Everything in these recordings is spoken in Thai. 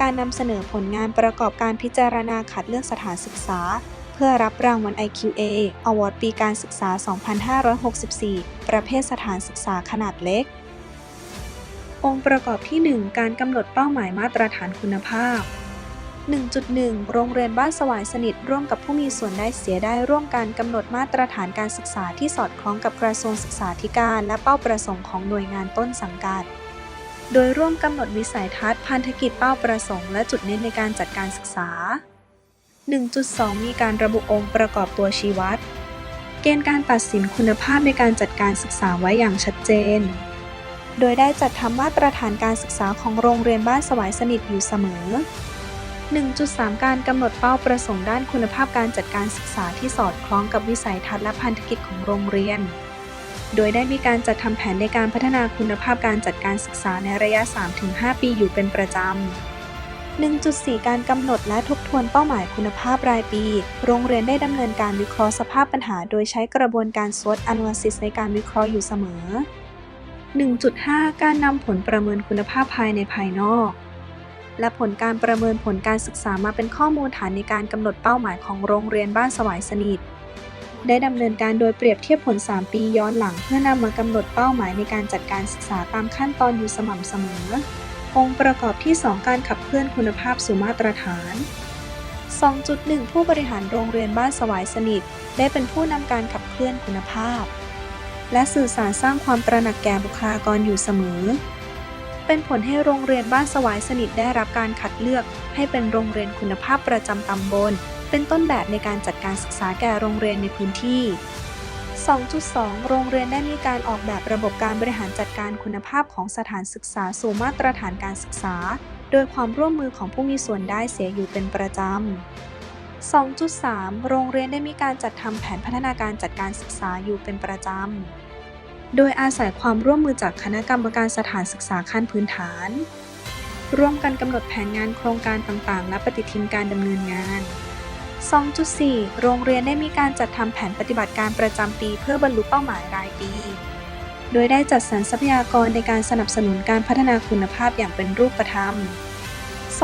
การนำเสนอผลงานประกอบการพิจารณาคัดเลือกสถานศึกษา เพื่อรับรางวัล IQA Award ปีการศึกษา 2564 ประเภทสถานศึกษาขนาดเล็ก องค์ประกอบที่ 1 การกำหนดเป้าหมายมาตรฐานคุณภาพ 1.1 โรงเรียนบ้านสวายสนิทร่วมกับผู้มีส่วนได้เสียได้ร่วมกันกำหนดมาตรฐานการศึกษาที่สอดคล้องกับกระทรวงศึกษาธิการ และเป้าประสงค์ของหน่วยงานต้นสังกัด โดยร่วมกำหนดวิสัยทัศน์พันธกิจเป้าประสงค์และจุดเน้นในการจัดการศึกษา 1.2 มีการระบุองค์ประกอบตัวชี้วัด เกณฑ์การตัดสินคุณภาพในการจัดการศึกษาไว้อย่างชัดเจน โดยได้จัดทำมาตรฐานการศึกษาของโรงเรียนบ้านสวายสนิทอยู่เสมอ 1.3 การกำหนดเป้าประสงค์ด้านคุณภาพการจัดการศึกษาที่สอดคล้องกับวิสัยทัศน์และพันธกิจของโรงเรียน โดยได้มีการจัดทำแผนในการพัฒนาคุณภาพการจัดการศึกษาในระยะ 3-5 ปีอยู่เป็นประจำ 1.4 การกำหนดและทบทวนเป้าหมายคุณภาพรายปี โรงเรียนได้ดำเนินการวิเคราะห์สภาพปัญหา โดยใช้กระบวนการ SWOT analysis ในการวิเคราะห์อยู่เสมอ 1.5 การนำผลประเมินคุณภาพภายในภายนอก และผลการประเมินผลการศึกษามาเป็นข้อมูลฐานในการกำหนดเป้าหมายของโรงเรียนบ้านสวายสนิท ได้ดำเนินการโดยเปรียบเทียบผล 3 ปีย้อนหลัง เพื่อนำมากำหนดเป้าหมายในการจัดการศึกษาตามขั้นตอนอยู่สม่ำเสมอ องค์ประกอบที่ 2 การขับเคลื่อนคุณภาพสู่มาตรฐาน 2.1 ผู้บริหารโรงเรียนบ้านสวายสนิท ได้เป็นผู้นำการขับเคลื่อนคุณภาพ และสื่อสารสร้างความตระหนักแก่บุคลากรอยู่เสมอ เป็นผลให้โรงเรียนบ้านสวายสนิทได้รับการคัดเลือก ให้เป็นโรงเรียนคุณภาพประจำตำบล เป็นต้นแบบในการจัดการศึกษาแก่โรงเรียนในพื้นที่ 2.2 โรงเรียนได้มีการออกแบบระบบการบริหารจัดการคุณภาพของสถานศึกษาสู่มาตรฐานการศึกษา โดยความร่วมมือของผู้มีส่วนได้เสียอยู่เป็นประจำ 2.3 โรงเรียนได้มีการจัดทำแผนพัฒนาการจัดการศึกษาอยู่เป็นประจำ โดยอาศัยความร่วมมือจากคณะกรรมการสถานศึกษาขั้นพื้นฐาน ร่วมกันกำหนดแผนงานโครงการต่างๆ และปฏิทินการดำเนินงาน 2.4 โรงเรียนได้มีการจัดทำแผนปฏิบัติการประจำปี เพื่อบรรลุเป้าหมายรายปี โดยได้จัดสรรทรัพยากรในการสนับสนุนการพัฒนาคุณภาพอย่างเป็นรูปธรรม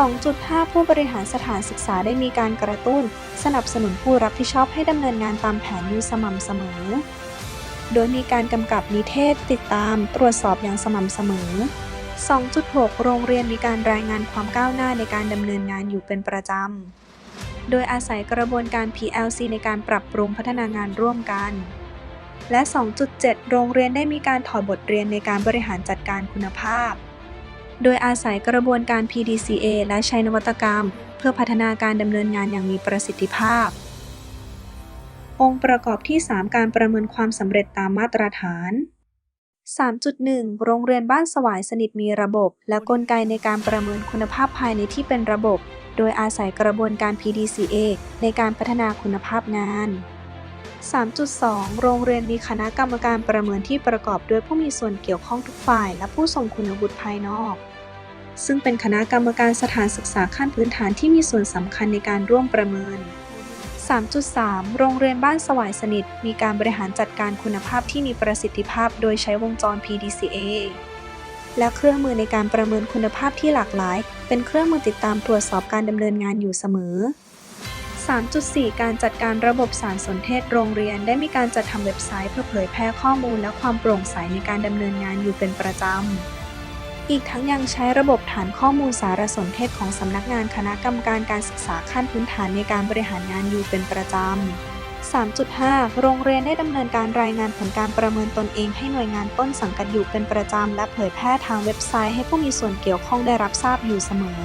2.5 ผู้บริหารสถานศึกษาได้มีการกระตุ้น สนับสนุนผู้รับผิดชอบให้ดำเนินงานตามแผนอยู่สม่ำเสมอ โดยมีการกำกับนิเทศติดตาม ตรวจสอบอย่างสม่ำเสมอ 2.6 โรงเรียนมีการรายงานความก้าวหน้าในการดำเนินงานอยู่เป็นประจำ โดยอาศัยกระบวนการ PLC ในการปรับปรุงพัฒนางานร่วมกัน และ 2.7 โรงเรียนได้มีการถอดบทเรียนในการบริหารจัดการคุณภาพ โดยอาศัยกระบวนการ PDCA และใช้นวัตกรรม เพื่อพัฒนาการดำเนินงานอย่างมีประสิทธิภาพ องค์ประกอบที่ 3 การประเมินความสำเร็จตามมาตรฐาน 3.1 โรงเรียนบ้านสวายสนิทมีระบบ และกลไกในการประเมินคุณภาพภายในที่เป็นระบบ โดยอาศัยกระบวนการ PDCA ในการพัฒนาคุณภาพงาน 3.2 โรงเรียนมีคณะกรรมการประเมินที่ประกอบด้วยผู้มีส่วนเกี่ยวข้องทุกฝ่าย และผู้ทรงคุณวุฒิภายนอก ซึ่งเป็นคณะกรรมการสถานศึกษาขั้นพื้นฐานที่มีส่วนสำคัญในการร่วมประเมิน 3.3 โรงเรียนบ้านสวายสนิท มีการบริหารจัดการคุณภาพที่มีประสิทธิภาพ โดยใช้วงจร PDCA และเครื่องมือในการประเมินคุณภาพที่หลากหลาย เป็นเครื่องมือติดตามตรวจสอบการดำเนินงานอยู่เสมอ 3.4 การจัดการระบบสารสนเทศโรงเรียน ได้มีการจัดทำเว็บไซต์เพื่อเผยแพร่ข้อมูลและความโปร่งใสในการดำเนินงานอยู่เป็นประจำ อีกทั้งยังใช้ระบบฐานข้อมูลสารสนเทศของสำนักงานคณะกรรมการการศึกษาขั้นพื้นฐานในการบริหารงานอยู่เป็นประจำ 3.5 โรงเรียนได้ดำเนินการรายงานผลการประเมินตนเองให้หน่วยงานต้นสังกัดอยู่เป็นประจำและเผยแพร่ทางเว็บไซต์ให้ผู้มีส่วนเกี่ยวข้องได้รับทราบอยู่เสมอ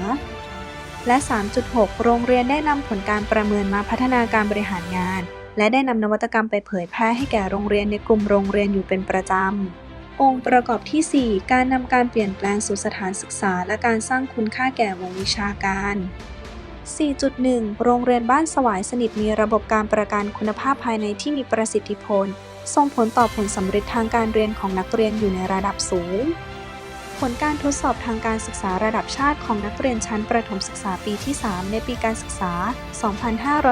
และ 3.6 โรงเรียนได้นำผลการประเมินมาพัฒนาการบริหารงาน และได้นำนวัตกรรมไปเผยแพร่ให้แก่โรงเรียนในกลุ่มโรงเรียนอยู่เป็นประจำ องค์ประกอบที่ 4 การนำการเปลี่ยนแปลงสู่สถานศึกษา และการสร้างคุณค่าแก่วงวิชาการ 4.1 โรงเรียนบ้านสวายสนิทมีระบบการประกันคุณภาพภายในที่มีประสิทธิผล ส่งผลต่อผลสำเร็จทางการเรียนของนักเรียนอยู่ในระดับสูง ผลการทดสอบทางการศึกษาระดับชาติของนักเรียนชั้นประถมศึกษาปีที่ 3 ในปีการศึกษา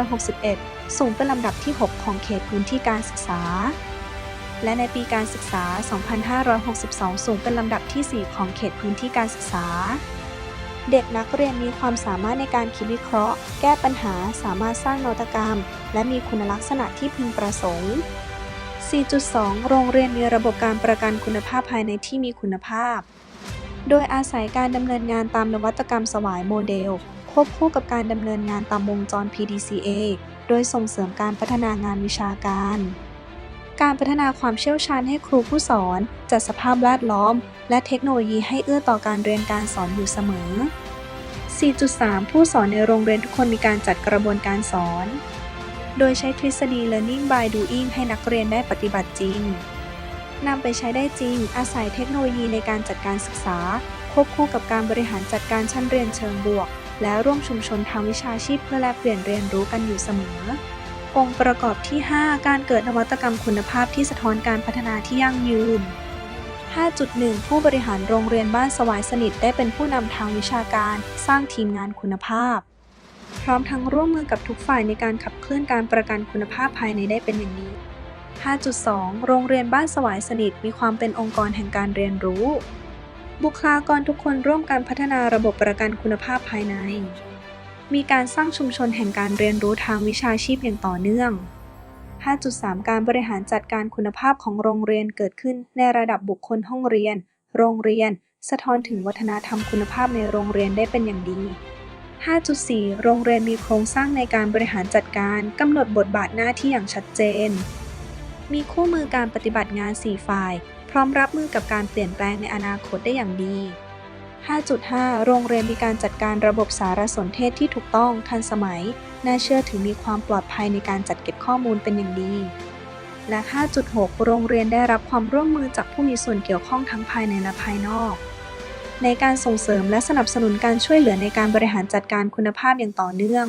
2561 สูงเป็นลำดับที่ 6 ของเขตพื้นที่การศึกษา และในปีการศึกษา 2562 สูงเป็นลำดับที่ 4 ของเขตพื้นที่การศึกษา เด็กนักเรียนมีความสามารถในการคิดวิเคราะห์ แก้ปัญหา สามารถสร้างนวัตกรรม และมีคุณลักษณะที่พึงประสงค์ 4.2 โรงเรียนมีระบบการประกันคุณภาพภายในที่มีคุณภาพ โดยอาศัยการดำเนินงานตามนวัตกรรมสวายโมเดล ควบคู่กับการดำเนินงานตามวงจร PDCA โดยส่งเสริมการพัฒนางานวิชาการ การพัฒนาความเชี่ยวชาญให้ครูผู้สอน จัดสภาพแวดล้อม และเทคโนโลยีให้เอื้อต่อการเรียนการสอนอยู่เสมอ 4.3 ผู้สอนในโรงเรียนทุกคนมีการจัดกระบวนการสอน โดยใช้ทฤษฎี learning by doing ให้นักเรียนได้ปฏิบัติจริง นำไปใช้ได้จริง อาศัยเทคโนโลยีในการจัดการศึกษา ควบคู่กับการบริหารจัดการชั้นเรียนเชิงบวก และร่วมชุมชนทางวิชาชีพเพื่อแลกเปลี่ยนเรียนรู้กันอยู่เสมอ องค์ประกอบที่ 5 การเกิดนวัตกรรมคุณภาพที่สะท้อนการพัฒนาที่ยั่งยืน 5.1 ผู้บริหารโรงเรียนบ้านสวายสนิทได้เป็นผู้นำทางวิชาการ สร้างทีมงานคุณภาพ พร้อมทั้งร่วมมือกับทุกฝ่ายในการขับเคลื่อนการประกันคุณภาพภายในได้เป็นอย่างดี5.2 โรงเรียนบ้านสวายสนิทมีความเป็นองค์กรแห่งการเรียนรู้ บุคลากรทุกคนร่วมกันพัฒนาระบบประกันคุณภาพภายใน มีการสร้างชุมชนแห่งการเรียนรู้ทางวิชาชีพอย่างต่อเนื่อง 5.3 การบริหารจัดการคุณภาพของโรงเรียนเกิดขึ้นในระดับบุคคลห้องเรียน โรงเรียน สะท้อนถึงวัฒนธรรมคุณภาพในโรงเรียนได้เป็นอย่างดี 5.4 โรงเรียนมีโครงสร้างในการบริหารจัดการกำหนดบทบาทหน้าที่อย่างชัดเจน มีคู่มือการปฏิบัติงาน 4 ฝ่าย พร้อมรับมือกับการเปลี่ยนแปลงในอนาคตได้อย่างดี 5.5 โรงเรียนมีการจัดการระบบสารสนเทศที่ถูกต้องทันสมัย น่าเชื่อถือมีความปลอดภัยในการจัดเก็บข้อมูลเป็นอย่างดี และ 5.6 โรงเรียนได้รับความร่วมมือจากผู้มีส่วนเกี่ยวข้องทั้งภายในและภายนอก ในการส่งเสริมและสนับสนุนการช่วยเหลือในการบริหารจัดการคุณภาพอย่างต่อเนื่อง